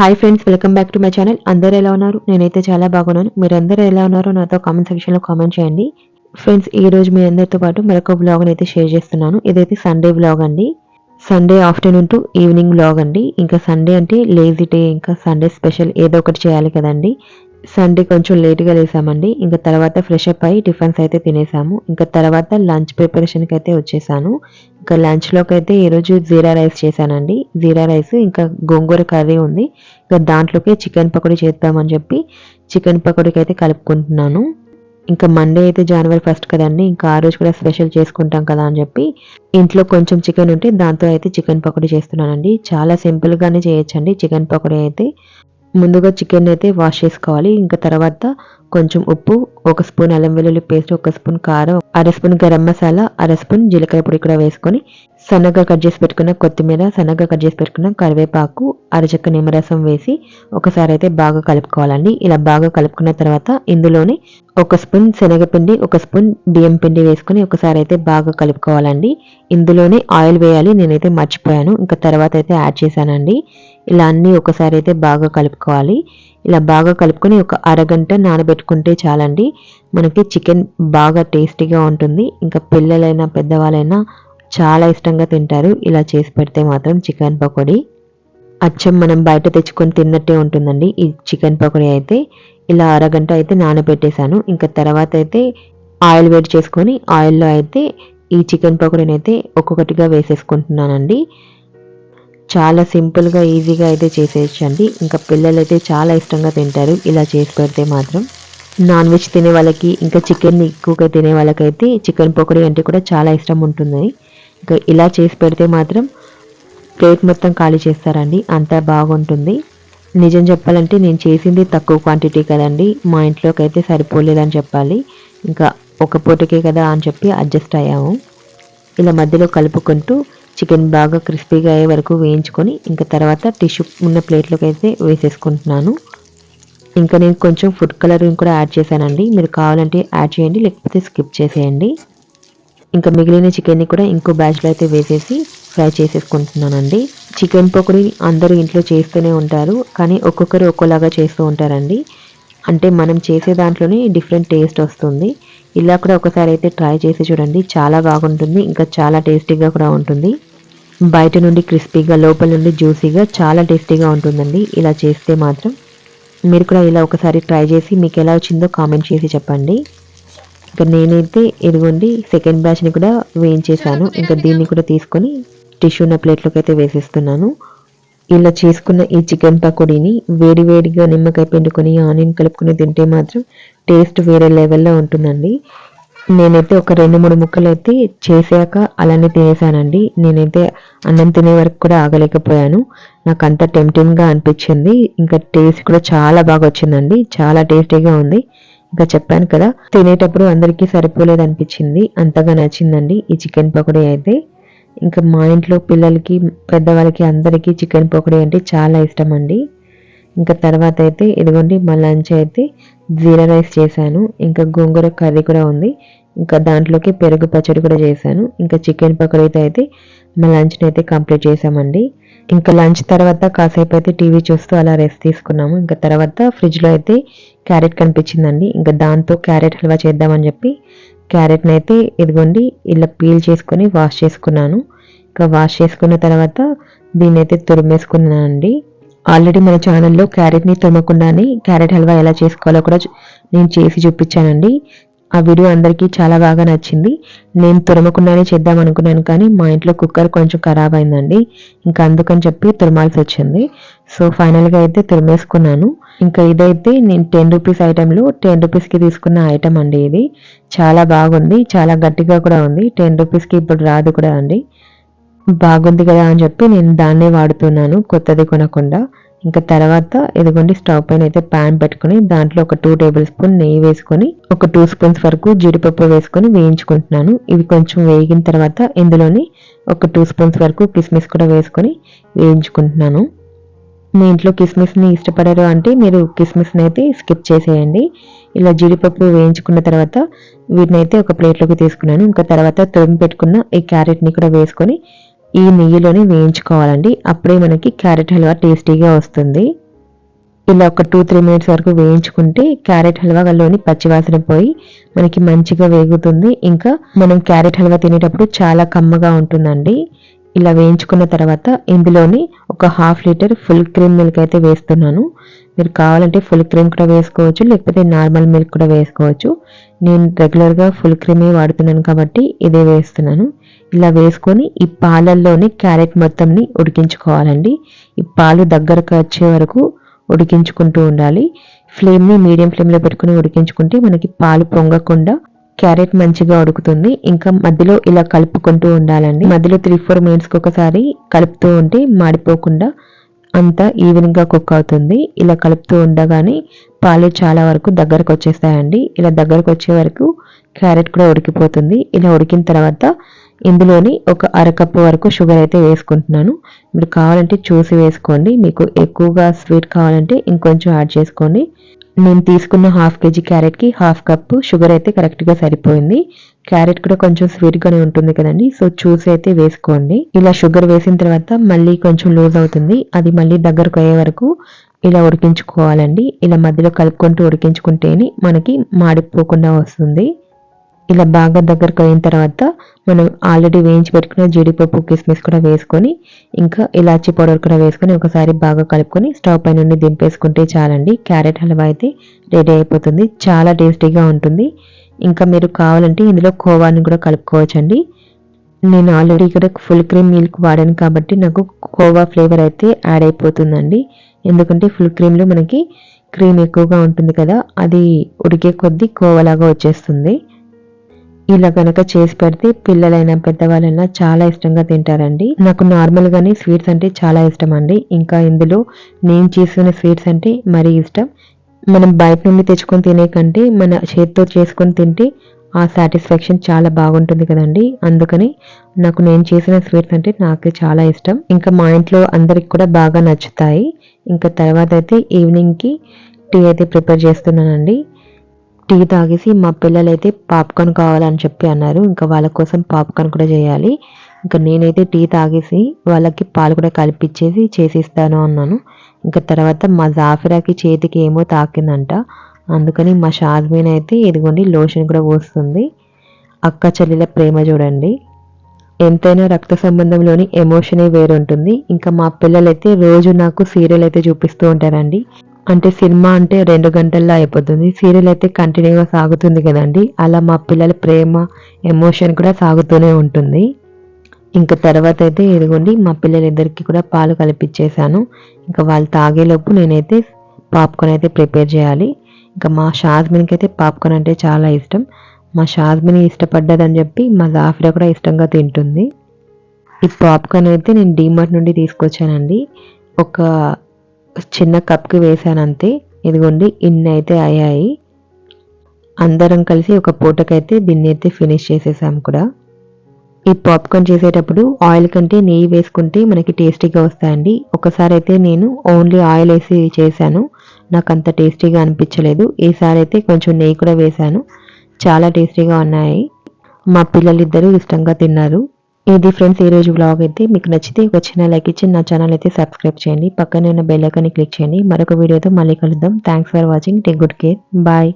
Hi friends welcome back to my channel అందరూ ఎలా ఉన్నారు? నేనైతే చాలా బాగున్నాను. మీరు ఎలా ఉన్నారో నాతో కామెంట్ సెక్షన్లో కామెంట్ చేయండి. ఫ్రెండ్స్ ఈ రోజు మీ అందరితో పాటు మరొక బ్లాగ్ని అయితే షేర్ చేస్తున్నాను. ఇదైతే సండే బ్లాగ్ అండి. Sunday afternoon to evening blog అండి. ఇంకా సండే అంటే లేజీ డే ఇంకా సండే స్పెషల్ ఏదో ఒకటి చేయాలి కదండి. సండే కొంచెం లేట్గా లేసామండి. ఇంకా తర్వాత ఫ్రెష్ అప్ అయ్యి టిఫిన్స్ అయితే తినేసాము. ఇంకా తర్వాత లంచ్ ప్రిపరేషన్కి అయితే వచ్చేసాను. ఇంకా లంచ్లోకి అయితే ఈరోజు జీరా రైస్ చేశానండి. జీరా రైస్ ఇంకా గోంగూర కర్రీ ఉంది. ఇంకా దాంట్లోకి చికెన్ పకోడీ చేద్దామని చెప్పి చికెన్ పకోడీకి అయితే కలుపుకుంటున్నాను. ఇంకా మండే అయితే జనవరి ఫస్ట్ కదండి. ఇంకా ఆ రోజు కూడా స్పెషల్ చేసుకుంటాం కదా అని చెప్పి ఇంట్లో కొంచెం చికెన్ ఉంటే దాంతో అయితే చికెన్ పకోడీ చేస్తున్నానండి. చాలా సింపుల్గానే చేయొచ్చండి చికెన్ పకోడీ అయితే. ముందుగా చికెన్ అయితే వాష్ చేసుకోవాలి. ఇంకా తర్వాత కొంచెం ఉప్పు ఒక స్పూన్ అల్లం వెల్లుల్లి పేస్ట్ ఒక స్పూన్ కారం అర స్పూన్ గరం మసాలా అర స్పూన్ జీలకర్ర పొడి కూడా వేసుకొని సన్నగా కట్ చేసి పెట్టుకున్న కొత్తిమీర సన్నగా కట్ చేసి పెట్టుకున్న కరివేపాకు అరచక్క నిమ్మరసం వేసి ఒకసారి అయితే బాగా కలుపుకోవాలండి. ఇలా బాగా కలుపుకున్న తర్వాత ఇందులోనే ఒక స్పూన్ శనగపిండి ఒక స్పూన్ బియ్యం పిండి వేసుకొని ఒకసారి అయితే బాగా కలుపుకోవాలండి. ఇందులోనే ఆయిల్ వేయాలి. నేనైతే మర్చిపోయాను. ఇంకా తర్వాత అయితే యాడ్ చేశానండి. ఇలా అన్నీ ఒకసారి అయితే బాగా కలుపుకోవాలి. ఇలా బాగా కలుపుకొని ఒక అరగంట నానబెట్టుకుంటే చాలండి. మనకి చికెన్ బాగా టేస్టీగా ఉంటుంది. ఇంకా పిల్లలైనా పెద్దవాళ్ళైనా చాలా ఇష్టంగా తింటారు. ఇలా చేసి పెడితే మాత్రం చికెన్ పకోడీ. అచ్చం మనం బయట తెచ్చుకొని తిన్నట్టే ఉంటుందండి ఈ చికెన్ పకోడీ అయితే. ఇలా అరగంట అయితే నానబెట్టేశాను. ఇంకా తర్వాత అయితే ఆయిల్ వేడి చేసుకొని ఆయిల్లో అయితే ఈ చికెన్ పకోడీని అయితే ఒక్కొక్కటిగా వేసేసుకుంటున్నానండి. చాలా సింపుల్గా ఈజీగా అయితే చేసేయచ్చండి. ఇంకా పిల్లలు అయితే చాలా ఇష్టంగా తింటారు. ఇలా చేసి పెడితే మాత్రం. నాన్ వెజ్ తినే వాళ్ళకి ఇంకా చికెన్ ఎక్కువగా తినే వాళ్ళకైతే చికెన్ పకోడీ అంటే కూడా చాలా ఇష్టం ఉంటుంది ఇంకా ఇలా చేసి పెడితే మాత్రం ప్లేట్ మొత్తం ఖాళీ చేస్తారండి. అంత బాగుంటుంది. నిజం చెప్పాలంటే నేను చేసింది తక్కువ క్వాంటిటీ కదండి. మా ఇంట్లోకి అయితే సరిపోలేదని చెప్పాలి. ఇంకా ఒక పూటకే కదా అని చెప్పి అడ్జస్ట్ అయ్యాము. ఇలా మధ్యలో కలుపుకుంటూ చికెన్ బాగా క్రిస్పీగా అయ్యే వరకు వేయించుకొని ఇంకా తర్వాత టిష్యూ ఉన్న ప్లేట్లోకి అయితే వేసేసుకుంటున్నాను. ఇంకా నేను కొంచెం ఫుడ్ కలరింగ్ కూడా యాడ్ చేశానండి. మీరు కావాలంటే యాడ్ చేయండి లేకపోతే స్కిప్ చేసేయండి. ఇంకా మిగిలిన చికెన్ని కూడా ఇంకో బ్యాచ్లో అయితే వేసేసి ఫ్రై చేసేసుకుంటున్నానండి. చికెన్ పకోడీ అందరూ ఇంట్లో చేస్తూనే ఉంటారు కానీ ఒక్కొక్కరు ఒక్కోలాగా చేస్తూ ఉంటారండి. అంటే మనం చేసే దాంట్లోనే డిఫరెంట్ టేస్ట్ వస్తుంది. ఇలా కూడా ఒకసారి అయితే ట్రై చేసి చూడండి. చాలా బాగుంటుంది. ఇంకా చాలా టేస్టీగా కూడా ఉంటుంది. బయట నుండి క్రిస్పీగా లోపల నుండి జ్యూసీగా చాలా టేస్టీగా ఉంటుందండి. ఇలా చేస్తే మాత్రం మీరు కూడా ఇలా ఒకసారి ట్రై చేసి మీకు ఎలా వచ్చిందో కామెంట్ చేసి చెప్పండి. ఇంకా నేనైతే ఇదిగోండి సెకండ్ బ్యాచ్ని కూడా వేయించేసాను ఇంకా దీన్ని కూడా తీసుకొని టిష్యూ ఉన్న ప్లేట్లోకి అయితే వేసేస్తున్నాను. ఇలా చేసుకున్న ఈ చికెన్ పకోడీని వేడి వేడిగా నిమ్మకాయ పిండుకొని ఆనియన్ కలుపుకొని తింటే మాత్రం టేస్ట్ వేరే లెవెల్లో ఉంటుందండి. నేనైతే ఒక రెండు మూడు ముక్కలు అయితే చేసాక అలానే తినేసానండి. నేనైతే అన్నం తినే వరకు కూడా ఆగలేకపోయాను. నాకు అంత టెంప్టింగ్గా అనిపించింది. ఇంకా టేస్ట్ కూడా చాలా బాగా వచ్చిందండి. చాలా టేస్టీగా ఉంది. ఇంకా చెప్పాను కదా తినేటప్పుడు అందరికీ సరిపోలేదు అనిపించింది. అంతగా నచ్చిందండి ఈ చికెన్ పకోడీ అయితే. ఇంకా మా ఇంట్లో పిల్లలకి పెద్దవాళ్ళకి అందరికీ చికెన్ పకోడీ అంటే చాలా ఇష్టం అండి. ఇంకా తర్వాత అయితే ఇదిగోండి మా లంచ్ అయితే జీరా రైస్ చేశాను. ఇంకా గోంగూర కర్రీ కూడా ఉంది. ఇంకా దాంట్లోకి పెరుగు పచ్చడి కూడా చేశాను. ఇంకా చికెన్ పకోడీతో అయితే మా లంచ్ని అయితే కంప్లీట్ చేసామండి ఇంకా లంచ్ తర్వాత కాసేపు అయితే టీవీ చూస్తూ అలా రెస్ట్ తీసుకున్నాము. ఇంకా తర్వాత ఫ్రిడ్జ్లో అయితే క్యారెట్ కనిపించిందండి. ఇంకా దాంతో క్యారెట్ హల్వా చేద్దామని చెప్పి క్యారెట్ని అయితే ఇదిగోండి ఇలా పీల్ చేసుకొని వాష్ చేసుకున్నాను. ఇంకా వాష్ చేసుకున్న తర్వాత దీన్ని అయితే తురిమేసుకున్నానండి. ఆల్రెడీ మన ఛానల్లో క్యారెట్ని తురమకుండానే క్యారెట్ హల్వా ఎలా చేసుకోవాలో కూడా నేను చేసి చూపించానండి. ఆ వీడియో అందరికీ చాలా బాగా నచ్చింది. నేను తురమకుండానే చేద్దాం అనుకున్నాను కానీ మా ఇంట్లో కుక్కర్ కొంచెం ఖరాబ్ అయిందండి. ఇంకా అందుకని చెప్పి తురమాల్సి వచ్చింది. సో ఫైనల్గా అయితే తురిమేసుకున్నాను ఇంకా ఇదైతే నేను టెన్ రూపీస్ ఐటెంలో టెన్ రూపీస్కి తీసుకున్న ఐటమ్ అండి ఇది. చాలా బాగుంది. చాలా గట్టిగా కూడా ఉంది. టెన్ రూపీస్కి ఇప్పుడు రాదు కూడా అండి. బాగుంది కదా అని చెప్పి నేను దాన్నే వాడుతున్నాను కొత్తది కొనకుండా. ఇంకా తర్వాత ఇదిగోండి స్టవ్ పైన అయితే ప్యాన్ పెట్టుకుని దాంట్లో ఒక టూ టేబుల్ స్పూన్ నెయ్యి వేసుకొని ఒక టూ స్పూన్స్ వరకు జీడిపప్పు వేసుకొని వేయించుకుంటున్నాను. ఇవి కొంచెం వేగిన తర్వాత ఇందులోని ఒక టూ స్పూన్స్ వరకు కిస్మిస్ కూడా వేసుకొని వేయించుకుంటున్నాను. మీ ఇంట్లో కిస్మిస్ని ఇష్టపడరు అంటే మీరు కిస్మిస్ని అయితే స్కిప్ చేసేయండి. ఇలా జీడిపప్పు వేయించుకున్న తర్వాత వీటిని అయితే ఒక ప్లేట్లోకి తీసుకున్నాను. ఇంకా తర్వాత తురిమి పెట్టుకున్న ఈ క్యారెట్ని కూడా వేసుకొని ఈ నెయ్యిలోనే వేయించుకోవాలండి. అప్పుడే మనకి క్యారెట్ హల్వా టేస్టీగా వస్తుంది. ఇలా ఒక టూ త్రీ మినిట్స్ వరకు వేయించుకుంటే క్యారెట్ హల్వాలోని పచ్చివాసన పోయి మనకి మంచిగా వేగుతుంది. ఇంకా మనం క్యారెట్ హల్వా తినేటప్పుడు చాలా కమ్మగా ఉంటుందండి. ఇలా వేయించుకున్న తర్వాత ఇందులోని ఒక half litre full cream milk అయితే వేస్తున్నాను. మీరు కావాలంటే ఫుల్ క్రీమ్ కూడా వేసుకోవచ్చు లేకపోతే నార్మల్ మిల్క్ కూడా వేసుకోవచ్చు. నేను రెగ్యులర్గా ఫుల్ క్రీమే వాడుతున్నాను కాబట్టి ఇదే వేస్తున్నాను. ఇలా వేసుకొని ఈ పాలల్లోని క్యారెట్ మొత్తంని ఉడికించుకోవాలండి. ఈ పాలు దగ్గరకు వచ్చే వరకు ఉడికించుకుంటూ ఉండాలి. ఫ్లేమ్ని మీడియం ఫ్లేమ్లో పెట్టుకుని ఉడికించుకుంటే మనకి పాలు పొంగకుండా క్యారెట్ మంచిగా ఉడుకుతుంది. ఇంకా మధ్యలో ఇలా కలుపుకుంటూ ఉండాలండి. మధ్యలో త్రీ ఫోర్ మినిట్స్కి ఒకసారి కలుపుతూ ఉంటే మాడిపోకుండా అంతా ఈవెనింగ్గా కుక్ అవుతుంది. ఇలా కలుపుతూ ఉండగానే పాలు చాలా వరకు దగ్గరకు వచ్చేస్తాయండి. ఇలా దగ్గరకు వచ్చే వరకు క్యారెట్ కూడా ఉడికిపోతుంది. ఇలా ఉడికిన తర్వాత ఇందులోని ఒక అరకప్పు వరకు షుగర్ అయితే వేసుకుంటున్నాను. మీరు కావాలంటే చూసి వేసుకోండి. మీకు ఎక్కువగా స్వీట్ కావాలంటే ఇంకొంచెం యాడ్ చేసుకోండి. నేను తీసుకున్న హాఫ్ కేజీ క్యారెట్కి హాఫ్ కప్పు షుగర్ అయితే కరెక్ట్గా సరిపోయింది. క్యారెట్ కూడా కొంచెం స్వీట్గానే ఉంటుంది కదండి. సో చూసి అయితే వేసుకోండి. ఇలా షుగర్ వేసిన తర్వాత మళ్ళీ కొంచెం లూజ్ అవుతుంది. అది మళ్ళీ దగ్గరకు అయ్యే వరకు ఇలా ఉడికించుకోవాలండి. ఇలా మధ్యలో కలుపుకుంటూ ఉడికించుకుంటేనే మనకి మాడిపోకుండా వస్తుంది. ఇలా బాగా దగ్గరకు అయిన తర్వాత మనం ఆల్రెడీ వేయించి పెట్టుకున్న జీడిపప్పు కిస్మిస్ కూడా వేసుకొని ఇంకా ఇలాచీ పౌడర్ కూడా వేసుకొని ఒకసారి బాగా కలుపుకొని స్టవ్ పై నుండి దింపేసుకుంటే చాలండి. క్యారెట్ హల్వా అయితే రెడీ అయిపోతుంది. చాలా టేస్టీగా ఉంటుంది. ఇంకా మీరు కావాలంటే ఇందులో కోవాని కూడా కలుపుకోవచ్చండి. నేను ఆల్రెడీ ఇక్కడ ఫుల్ క్రీమ్ మిల్క్ వాడాను కాబట్టి నాకు కోవా ఫ్లేవర్ అయితే యాడ్ అయిపోతుందండి. ఎందుకంటే ఫుల్ క్రీమ్లో మనకి క్రీమ్ ఎక్కువగా ఉంటుంది కదా అది ఉడికే కొద్దీ కోవలాగా వచ్చేస్తుంది. ఇలా కనుక చేసి పెడితే పిల్లలైనా పెద్దవాళ్ళైనా చాలా ఇష్టంగా తింటారండి. నాకు నార్మల్గానే స్వీట్స్ అంటే చాలా ఇష్టం అండి ఇంకా ఇందులో నేను చేసుకునే స్వీట్స్ అంటే మరీ ఇష్టం. మనం బయట నుండి తెచ్చుకొని తినే కంటే మన చేతితో చేసుకొని తింటే ఆ సాటిస్ఫాక్షన్ చాలా బాగుంటుంది కదండి. అందుకని నాకు నేను చేసిన స్వీట్స్ అంటే నాకు చాలా ఇష్టం. ఇంకా మా ఇంట్లో అందరికి కూడా బాగా నచ్చుతాయి. ఇంకా తర్వాత అయితే ఈవినింగ్కి టీ అయితే ప్రిపేర్ చేస్తున్నానండి. టీ తాగేసి మా పిల్లలైతే పాప్కార్న్ కావాలని చెప్పి అన్నారు. ఇంకా వాళ్ళ కోసం పాప్కార్న్ కూడా చేయాలి. ఇంకా నేనైతే టీ తాగేసి వాళ్ళకి పాలు కూడా కలిపిచ్చేసి చేసిస్తాను అన్నాను. ఇంకా తర్వాత మా జాఫిరాకి చేతికి ఏమో తాకిందంట. అందుకని మా షాజ్మీన్ అయితే ఇదిగోండి లోషన్ కూడా పోస్తుంది. అక్క చెల్లెల ప్రేమ చూడండి. ఎంతైనా రక్త సంబంధంలోని ఎమోషనే వేరుంటుంది. ఇంకా మా పిల్లలైతే రోజు నాకు సీరియల్ అయితే చూపిస్తూ ఉంటారండి. అంటే సినిమా అంటే రెండు గంటల్లో అయిపోతుంది. సీరియల్ అయితే కంటిన్యూగా సాగుతుంది కదండి. అలా మా పిల్లల ప్రేమ ఎమోషన్ కూడా సాగుతూనే ఉంటుంది. ఇంకా తర్వాత అయితే ఇదిగోండి మా పిల్లలిద్దరికి కూడా పాలు కలిపిచ్చేసాను ఇంకా వాళ్ళు తాగేలోపు నేనైతే పాప్కార్న్ అయితే ప్రిపేర్ చేయాలి. ఇంకా మా షాజ్మిన్కి అయితే పాప్కార్న్ అంటే చాలా ఇష్టం. మా షాజ్మిన్ ఇష్టపడ్డదని చెప్పి మా జాఫిరా కూడా ఇష్టంగా తింటుంది. ఈ పాప్కార్న్ అయితే నేను డీమార్ట్ నుండి తీసుకొచ్చానండి. ఒక చిన్న కప్కి వేసాను అంతే ఇదిగోండి ఇన్ని అయితే అయ్యాయి. అందరం కలిసి ఒక పూటకైతే దీన్ని అయితే ఫినిష్ చేసేసాం కూడా. ఈ పాప్కార్న్ చేసేటప్పుడు ఆయిల్ కంటే నెయ్యి వేసుకుంటే మనకి టేస్టీగా వస్తాయండి. ఒకసారి అయితే నేను ఓన్లీ ఆయిల్ వేసి చేశాను. నాకు అంత టేస్టీగా అనిపించలేదు. ఈసారి అయితే కొంచెం నెయ్యి కూడా వేశాను. చాలా టేస్టీగా ఉన్నాయి. మా పిల్లలిద్దరూ ఇష్టంగా తిన్నారు. ఇది ఫ్రెండ్స్ ఈ రోజు బ్లాగ్ అయితే మీకు నచ్చితే ఒక చిన్న లైక్ ఇచ్చి నా ఛానల్ అయితే సబ్స్క్రైబ్ చేయండి. పక్కనే ఉన్న బెల్ ఐకాన్ని క్లిక్ చేయండి. మరొక వీడియోతో మళ్ళీ కలుద్దాం. Thanks for watching take good care bye